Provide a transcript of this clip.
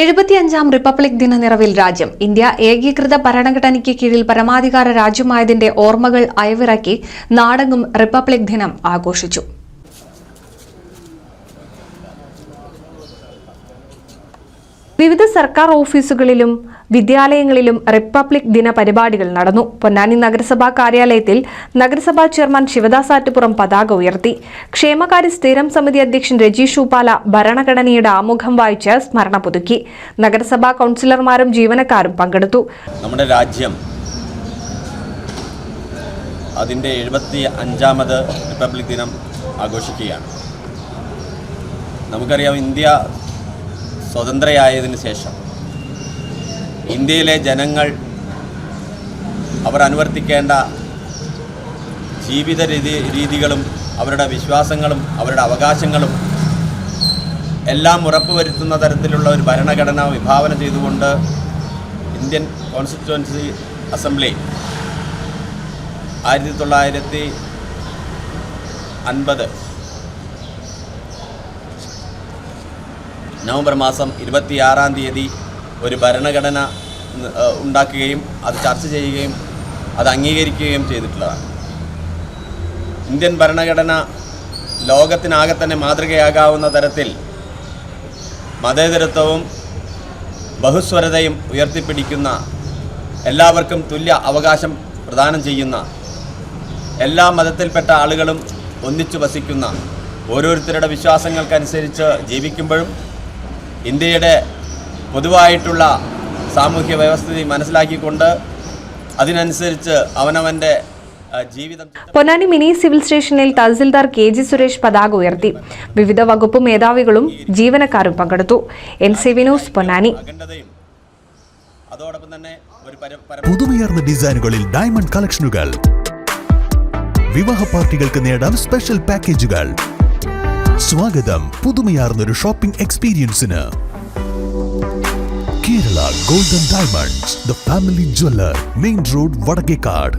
എഴുപത്തിയഞ്ചാം republic ദിന നിറവിൽ രാജ്യം. ഇന്ത്യ ഏകീകൃത ഭരണഘടനയ്ക്ക് കീഴിൽ പരമാധികാര രാജ്യമായതിന്റെ ഓർമ്മകൾ അയവിറക്കി നാടെങ്ങും റിപ്പബ്ലിക് ദിനം ആഘോഷിച്ചു. വിവിധ സർക്കാർ ഓഫീസുകളിലും വിദ്യാലയങ്ങളിലും റിപ്പബ്ലിക് ദിന പരിപാടികൾ നടന്നു. പൊന്നാനി നഗരസഭാ കാര്യാലയത്തിൽ നഗരസഭാ ചെയർമാൻ ശിവദാസ് ആറ്റുപുറം പതാക ഉയർത്തി. ക്ഷേമകാര്യ സ്ഥിരം സമിതി അധ്യക്ഷൻ രജീഷ് ഉപാല ഭരണഘടനയുടെ ആമുഖം വായിച്ച് സ്മരണ പുതുക്കി. നഗരസഭാ കൌൺസിലർമാരും ജീവനക്കാരും പങ്കെടുത്തു. നമ്മുടെ രാജ്യം അഞ്ചാമത് റിപ്പബ്ലിക് ദിനം ആഘോഷിക്കുകയാണ്. നമുക്കറിയാം ഇന്ത്യ സ്വതന്ത്രയായതിനു ശേഷം ഇന്ത്യയിലെ ജനങ്ങൾ അവർ അനുവർത്തിക്കേണ്ട ജീവിത രീതി രീതികളും അവരുടെ വിശ്വാസങ്ങളും അവരുടെ അവകാശങ്ങളും എല്ലാം ഉറപ്പുവരുത്തുന്ന തരത്തിലുള്ള ഒരു ഭരണഘടന വിഭാവന ചെയ്തുകൊണ്ട് ഇന്ത്യൻ കോൺസ്റ്റിറ്റ്യുവൻസി അസംബ്ലി ആയിരത്തി തൊള്ളായിരത്തി അൻപത് നവംബർ മാസം ഇരുപത്തിയാറാം തീയതി ഒരു ഭരണഘടന ഉണ്ടാക്കുകയും അത് ചർച്ച ചെയ്യുകയും അത് അംഗീകരിക്കുകയും ചെയ്തിട്ടുള്ളതാണ്. ഇന്ത്യൻ ഭരണഘടന ലോകത്തിനാകെ തന്നെ മാതൃകയാകാവുന്ന തരത്തിൽ മതേതരത്വവും ബഹുസ്വരതയും ഉയർത്തിപ്പിടിക്കുന്ന എല്ലാവർക്കും തുല്യ അവകാശം പ്രദാനം ചെയ്യുന്ന എല്ലാ മതത്തിൽപ്പെട്ട ആളുകളും ഒന്നിച്ചു വസിക്കുന്ന ഓരോരുത്തരുടെ വിശ്വാസങ്ങൾക്കനുസരിച്ച് ജീവിക്കുമ്പോഴും ഇന്ത്യയുടെ പൊതുവായിട്ടുള്ള സാമൂഹ്യ വ്യവസ്ഥിതി മനസ്സിലാക്കിക്കൊണ്ട് അതിനനുസരിച്ച് അവനവന്റെ ജീവിതം പൊന്നാനി മിനി സിവിൽ സ്റ്റേഷനിൽ തഹസിൽദാർ കെ ജി സുരേഷ് പതാക ഉയർത്തി. വിവിധ വകുപ്പ് മേധാവികളും ജീവനക്കാരും പങ്കെടുത്തു. N C V news Ponnani. അതോടൊപ്പം തന്നെ പുതുമയാർന്ന ഡിസൈനുകളിൽ ഡയമണ്ട് കളക്ഷനുകൾ. വിവാഹ പാർട്ടികൾക്ക് നേടാൻ സ്പെഷ്യൽ പാക്കേജുകൾ. സ്വാഗതം പുതുമയാർന്നൊരു shopping എക്സ്പീരിയൻസിന് Kerala golden diamonds the family jeweller main road Vadakkekad.